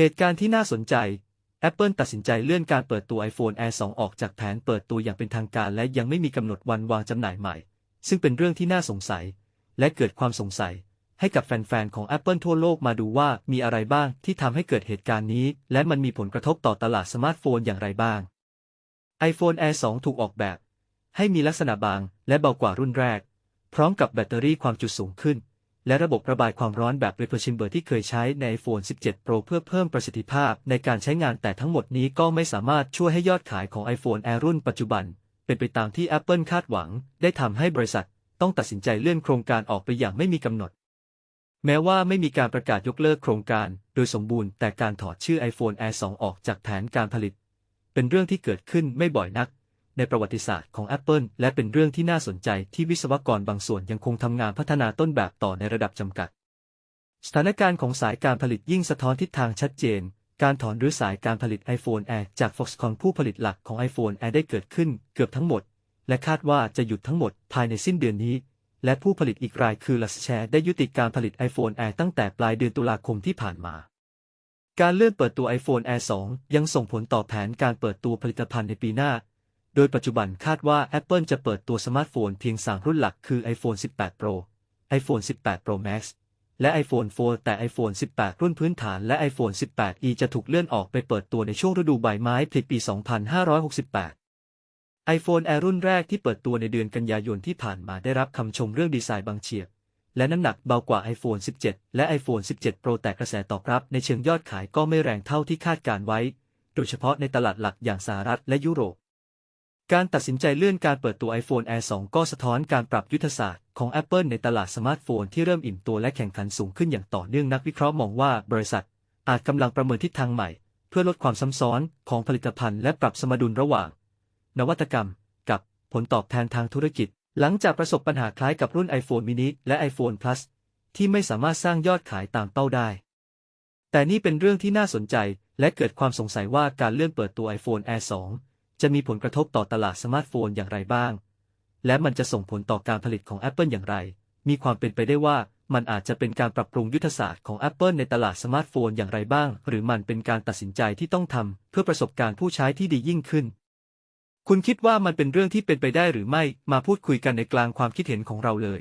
เหตุการณ์ที่น่าสนใจ Apple ตัดสินใจเลื่อนการเปิดตัว iPhone Air 2 ออกจากแผนเปิดตัวอย่างเป็นทางการและยังไม่มีกำหนดวันวางจำหน่ายใหม่ ซึ่งเป็นเรื่องที่น่าสงสัย และเกิดความสงสัย ให้กับแฟนๆ ของ Apple ทั่วโลกมาดูว่ามีอะไรบ้างที่ทำให้เกิดเหตุการณ์นี้ และมันมีผลกระทบต่อตลาดสมาร์ทโฟนอย่างไรบ้าง iPhone Air 2 ถูกออกแบบ ให้มีลักษณะบาง และเบากว่ารุ่นแรก พร้อมกับแบตเตอรี่ความจุสูงขึ้น และระบบระบายความร้อนแบบ Reverse Chamber ที่เคยใช้ใน iPhone 17 Pro เพื่อเพิ่มประสิทธิภาพในการใช้งานแต่ทั้งหมดนี้ก็ไม่สามารถช่วยให้ยอดขายของ iPhone Air รุ่นปัจจุบัน เป็นไปตามที่ Apple คาดหวัง ได้ทำให้บริษัท ต้องตัดสินใจเลื่อนโครงการออกไปอย่างไม่มีกำหนด แม้ว่าไม่มีการประกาศยกเลิกโครงการ โดยสมบูรณ์แต่การถอดชื่อ iPhone Air 2 ออกจากแผนการผลิต เป็นเรื่องที่เกิดขึ้นไม่บ่อยนัก ในประวัติศาสตร์ของ Apple และเป็นเรื่องที่น่าสนใจที่วิศวกรบางส่วนยังคงทำงานพัฒนาต้นแบบต่อในระดับจำกัด สถานการณ์ของสายการผลิตยิ่งสะท้อนทิศทางชัดเจน การถอนหรือสายการผลิต iPhone Air จาก Foxconn ผู้ผลิตหลักของ iPhone Air ได้เกิดขึ้นเกือบทั้งหมด และคาดว่าจะหยุดทั้งหมดภายในสิ้นเดือนนี้ และผู้ผลิตอีกรายคือ l a s s h a r e ได้ยุติการผลิต iPhone Air ตั้งแต่ปลายเดือนตุลาคมที่ผ่านมาการเลื่อนเปิดตัว iPhone Air 2 ยังส่งผลต่อแผนการเปิดตัวผลิตภัณฑ์ในปีหน้า โดยปัจจุบันคาดว่า Apple จะเปิดตัวสมาร์ทโฟนเพียง 3 รุ่นหลักคือ iPhone 18 Pro iPhone 18 Pro Max และ iPhone 4 แต่ iPhone 18 รุ่นพื้นฐานและ iPhone 18e จะถูกเลื่อนออกไปเปิดตัวในช่วงฤดูใบไม้ผลิปี 2568 iPhone Air รุ่นแรกที่เปิดตัวในเดือนกันยายนที่ผ่านมาได้รับคำชมเรื่องดีไซน์บางเฉียบ และน้ำหนักเบากว่า iPhone 17 และ iPhone 17 Pro แต่กระแสตอบรับในเชิงยอดขายก็ไม่แรงเท่าที่คาดการไว้ โดยเฉพาะในตลาดหลักอย่างสหรัฐและยุโรป การตัดสินใจเลื่อนการเปิดตัว iPhone Air 2 ก็สะท้อนการปรับยุทธศาสตร์ของ Apple ในตลาดสมาร์ทโฟนที่เริ่มอิ่มตัวและแข่งขันสูงขึ้นอย่างต่อเนื่องนักวิเคราะห์มองว่าบริษัท อาจกำลังประเมินทิศทางใหม่ เพื่อลดความซ้ำซ้อนของผลิตภัณฑ์และปรับสมดุลระหว่าง นวัตกรรม กับผลตอบแทนทางธุรกิจ หลังจากประสบปัญหาคล้ายกับรุ่น iPhone mini และ iPhone Plus ที่ไม่สามารถสร้างยอดขายตามเป้าได้ แต่นี่เป็นเรื่องที่น่าสนใจและเกิดความสงสัยว่าการเลื่อนเปิดตัว iPhone Air 2 จะมีผลกระทบต่อตลาดสมาร์ทโฟนอย่างไรบ้าง และมันจะส่งผลต่อการผลิตของ Apple อย่างไร มีความเป็นไปได้ว่ามันอาจจะเป็นการปรับปรุงยุทธศาสตร์ของ Apple ในตลาดสมาร์ทโฟนอย่างไรบ้าง หรือมันเป็นการตัดสินใจที่ต้องทำเพื่อประสบการณ์ผู้ใช้ที่ดียิ่งขึ้น คุณคิดว่ามันเป็นเรื่องที่เป็นไปได้หรือไม่ มาพูดคุยกันในกลางความคิดเห็นของเราเลย